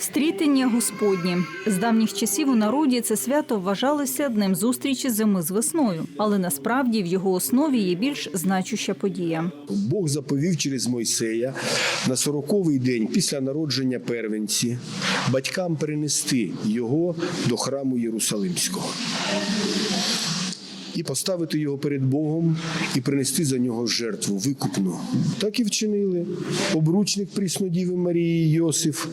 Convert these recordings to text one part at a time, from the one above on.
Стрітення Господні з давніх часів у народі це свято вважалося днем зустрічі зими з весною, але насправді в його основі є більш значуща подія. Бог заповів через Мойсея на сороковий день після народження первенці батькам перенести його до храму Єрусалимського. І поставити його перед Богом і принести за нього жертву викупну. Так і вчинили обручник Пріснодіви Марії Йосиф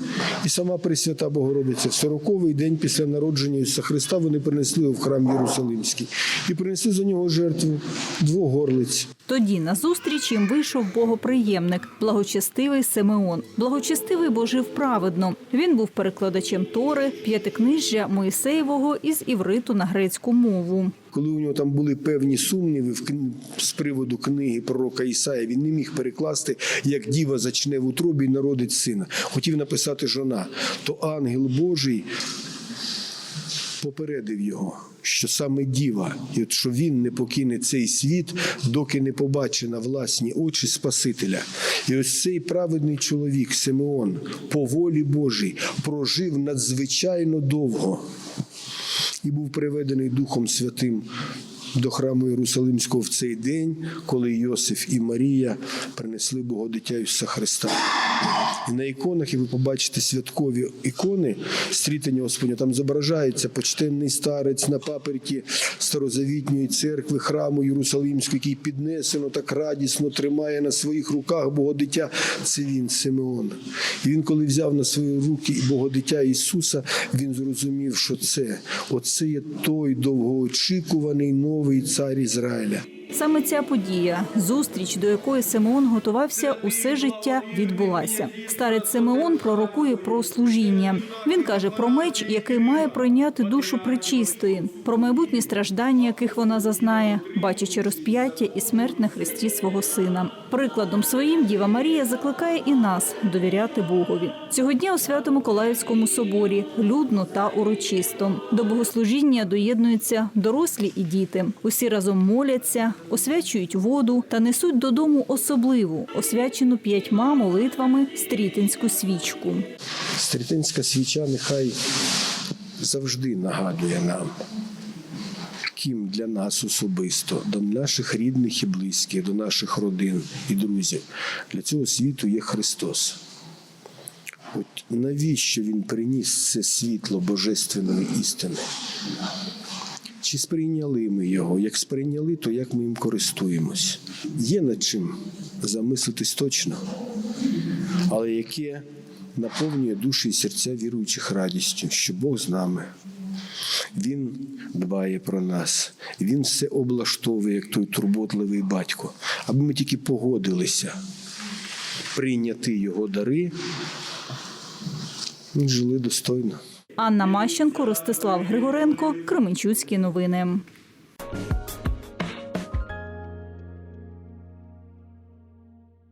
і сама Пресвята Богородиця. Сороковий день після народження Ісуса Христа вони принесли в храм Єрусалимський і принесли за нього жертву двох горлиць. Тоді на зустріч їм вийшов богоприємник, благочестивий Симеон. Благочестивий бо жив праведно. Він був перекладачем Тори, п'ятикнижжя Моїсеєвого із івриту на грецьку мову. Коли у нього там були певні сумніви з приводу книги пророка Ісая, він не міг перекласти, як діва зачне в утробі і народить сина. Хотів написати жона, то ангел Божий попередив його, що саме діва, і от що він не покине цей світ, доки не побачить на власні очі Спасителя. І ось цей праведний чоловік, Симеон, по волі Божій, прожив надзвичайно довго і був приведений Духом Святим до храму Єрусалимського в цей день, коли Йосиф і Марія принесли Богодитя Ісуса Христа. І на іконах, і ви побачите святкові ікони стрітання Господня, там зображається почтенний старець на паперті старозавітньої церкви, храму Єрусалимського, який піднесено так радісно тримає на своїх руках Богодитя. Це він, Симеон. І він, коли взяв на свої руки і Богодитя Ісуса, він зрозумів, що це оце є той довгоочікуваний новий цар Ізраїля. Саме ця подія, зустріч, до якої Симеон готувався усе життя, відбулася. Старець Симеон пророкує про служіння. Він каже про меч, який має пройняти душу причистої, про майбутні страждання, яких вона зазнає, бачачи розп'яття і смерть на хресті свого сина. Прикладом своїм Діва Марія закликає і нас довіряти Богові. Цього дня у Свято-Миколаївському соборі людно та урочисто. До богослужіння доєднуються дорослі і діти. Усі разом моляться, освячують воду та несуть додому особливу, освячену п'ятьма молитвами стрітинську свічку. Стрітинська свіча нехай завжди нагадує нам, ким для нас особисто, до наших рідних і близьких, до наших родин і друзів. Для цього світу є Христос. От навіщо Він приніс це світло божественної істини? Чи сприйняли ми його? Як сприйняли, то як ми їм користуємось? Є над чим замислитись точно, але яке наповнює душі і серця віруючих радістю, що Бог з нами. Він дбає про нас, він все облаштовує, як той турботливий батько, аби ми тільки погодилися прийняти його дари і жили достойно. Анна Мащенко, Ростислав Григоренко, Кременчуцькі новини.